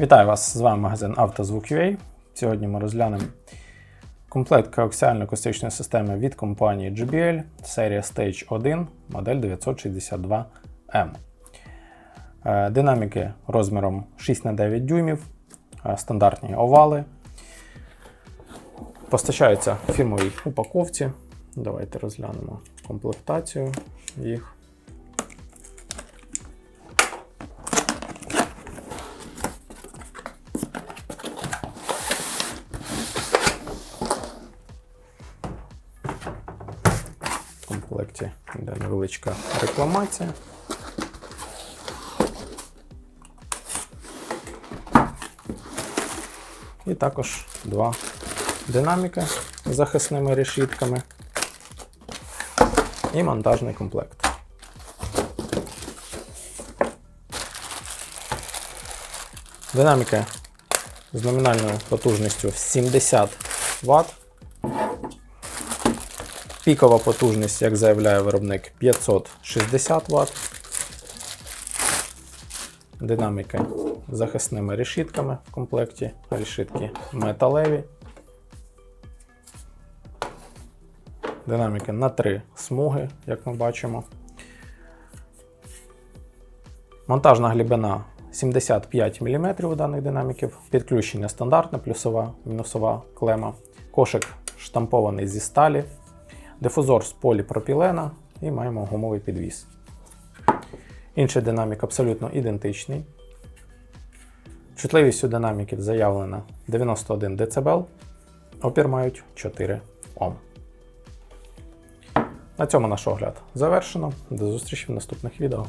Вітаю вас! З вами магазин «Автозвук.UA». Сьогодні ми розглянемо комплект коаксіально-акустичної системи від компанії JBL, серія Stage 1, модель 962M. Е, Динаміки розміром 6х9 дюймів, е, стандартні овали. Постачаються в фірмовій упаковці. Давайте розглянемо комплектацію їх. Комплекті йде невеличка рекламація. І також два динаміки з захисними решітками і монтажний комплект. Динаміки з номінальною потужністю 70 Вт. Пікова потужність, як заявляє виробник, 560 Вт. Динаміки з захисними решітками в комплекті. Решітки металеві. Динаміки на три смуги, як ми бачимо. Монтажна глибина 75 мм у даних динаміків. Підключення стандартне, плюсова, мінусова клема. Кошик штампований зі сталі. Дифузор з поліпропілена і маємо гумовий підвіс. Інший динамік абсолютно ідентичний. Чутливість у динаміків заявлена 91 дБ. Опір мають 4 Ом. На цьому наш огляд завершено. До зустрічі в наступних відео.